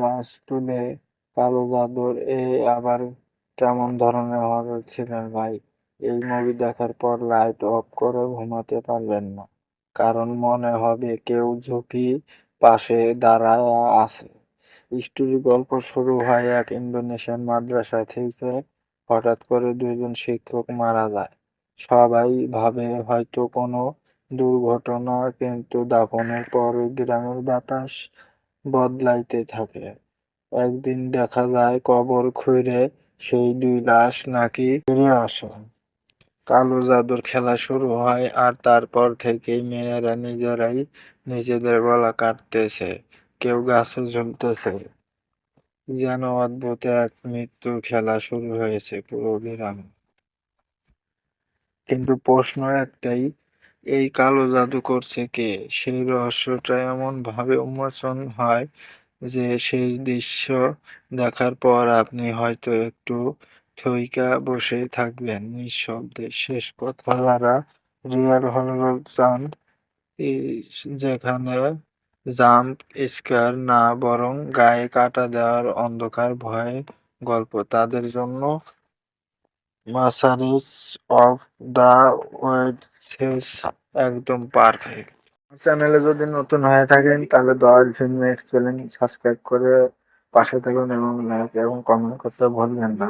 লাশ তুলে কালো জাদুর এ আবার কেমন ধরনের হরর ভাই? এই মুভি দেখার পর লাইট অফ করে ঘুমাতে পারবেন না। কারণ মনে হবে কেউ ঝুঁকি পাশে দাঁড়ায় আছে। স্টোরি গল্প শুরু হয় এক ইন্দোনেশিয়ান মাদ্রাসা থেকে। হঠাৎ করে দুইজন শিক্ষক মারা যায়। সবাই ভাবে হয়তো কোনো দুর্ঘটনা কিন্তু দাফনের পর গ্রামের বাতাস বদলাইতে থাকে। একদিন দেখা যায় কবর খুঁড়ে সেই দুই লাশ নাকি ফিরে আসে। কালো জাদুর খেলা শুরু হয় আর তারপর থেকেই মেয়েরা নিজেরাই নিজেদের গলা কাটতেছে, কেউ গাছে ঝুলতেছে। যেন অদ্ভুত এক মৃত্যুর খেলা শুরু হয়েছে পুরো গ্রামে। কিন্তু প্রশ্ন একটাই এই কালো জাদু করছে কে? সেই রহস্যটা এমন ভাবে উন্মোচন হয় যে শেষ দৃশ্য দেখার পর আপনি হয়তো একটু থইকা বসে থাকবেন। নিঃশব্দে শেষ কথা যারা রিয়াল হরর চান। যেখানে জাম্প স্কার না বরং গায়ে কাটা দেওয়ার অন্ধকার ভয় গল্প। তাদের জন্য মাসারিস অফ দা ওয়েডস একদম পারফেক্ট চ্যানেলে যদি নতুন হয়ে থাকেন, তাহলে দয়াল ফিল্ম এক্সেলেন্ট সাবস্ক্রাইব করে পাশে থাকুন এবং লাইক এবং কমেন্ট করতে ভুলবেন না।